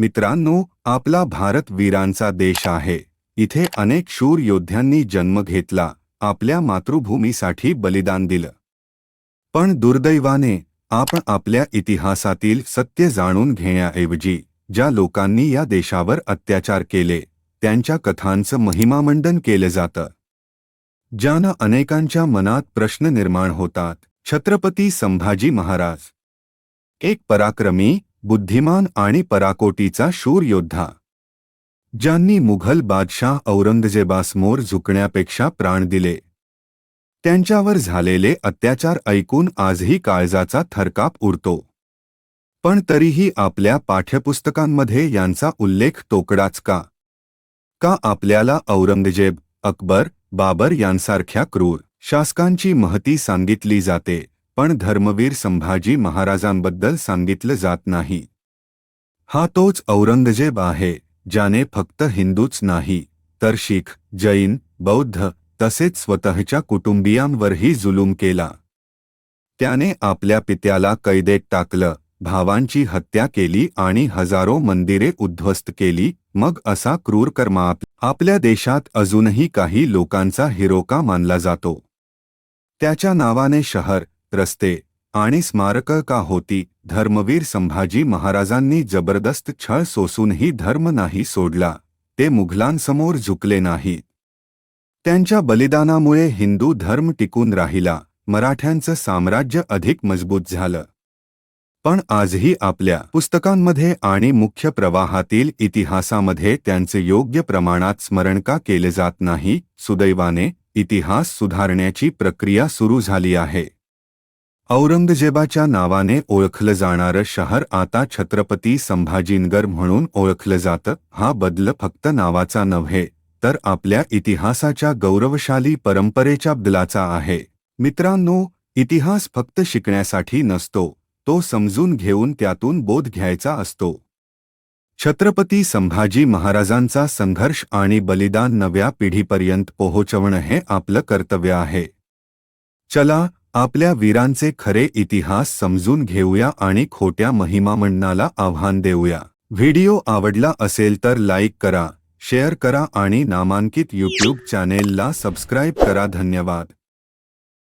मित्रांनो आपला भारत वीरांचा देश आहे. इथे अनेक शूर योद्ध्यांनी जन्म घेतला आपल्या मातृभूमीसाठी बलिदान दिलं. पण दुर्दैवाने आपण आपल्या इतिहासातील सत्य जाणून घेण्याऐवजी ज्या लोकांनी या देशावर अत्याचार केले त्यांच्या कथांचं महिमामंडन केलं जातं. ज्यानं अनेकांच्या मनात प्रश्न निर्माण होतात छत्रपती संभाजी महाराज. एक पराक्रमी बुद्धिमान आणि पराकोटीचा शूर योद्धा ज्यांनी मुघल बादशाह औरंगजेबासमोर झुकण्यापेक्षा प्राण दिले. त्यांच्यावर झालेले अत्याचार ऐकून आजही काळजाचा थरकाप उरतो. पण तरीही आपल्या पाठ्यपुस्तकांमध्ये यांचा उल्लेख तोकडाच का? का आपल्याला औरंगजेब अकबर बाबर यांसारख्या क्रूर शासकांची महती सांगितली जाते? पण धर्मवीर संभाजी महाराजांबद्दल सांगितलं जात नाही. हा तोच औरंगजेब आहे ज्याने फक्त हिंदूच नाही तर शीख जैन बौद्ध तसेच स्वतःच्या कुटुंबियांवरही जुलूम केला. त्याने आपल्या पित्याला कैदेत टाकलं भावांची हत्या केली आणि हजारो मंदिरे उद्ध्वस्त केली मग असा क्रूर कर्मा आपल्या देशात अजूनही काही लोकांचा हिरोका मानला जातो. त्याच्या नावाने शहर रस्ते आणि स्मारकं का होती? धर्मवीर संभाजी महाराजांनी जबरदस्त छळ सोसूनही धर्म नाही सोडला. ते मुघलांसमोर झुकले नाहीत त्यांच्या बलिदानामुळे हिंदू धर्म टिकून राहिला. मराठ्यांचं साम्राज्य अधिक मजबूत झालं. पण आजही आपल्या पुस्तकांमध्ये आणि मुख्य प्रवाहातील इतिहासामध्ये त्यांचे योग्य प्रमाणात स्मरण का केले जात नाही? सुदैवाने इतिहास सुधारण्याची प्रक्रिया सुरू झाली आहे. औरंगजेबाच्या नावाने ओळखलं जाणारं शहर आता छत्रपती संभाजीनगर म्हणून ओळखलं जातं. हा बदल फक्त नावाचा नव्हे तर आपल्या इतिहासाच्या गौरवशाली परंपरेच्या बदलाचा आहे. मित्रांनो इतिहास फक्त शिकण्यासाठी नसतो तो समजून घेऊन त्यातून बोध घ्यायचा असतो. छत्रपती संभाजी महाराजांचा संघर्ष आणि बलिदान नव्या पिढीपर्यंत पोहोचवणं हे आपलं कर्तव्य आहे. चला आपल्या वीरांचे खरे इतिहास समजून घेऊया आणि खोट्या महिमामंडनाला आव्हान देऊया. व्हिडिओ आवडला असेल तर लाईक करा शेअर करा आणि नामांकित यूट्यूब चॅनेलला सबस्क्राईब करा. धन्यवाद.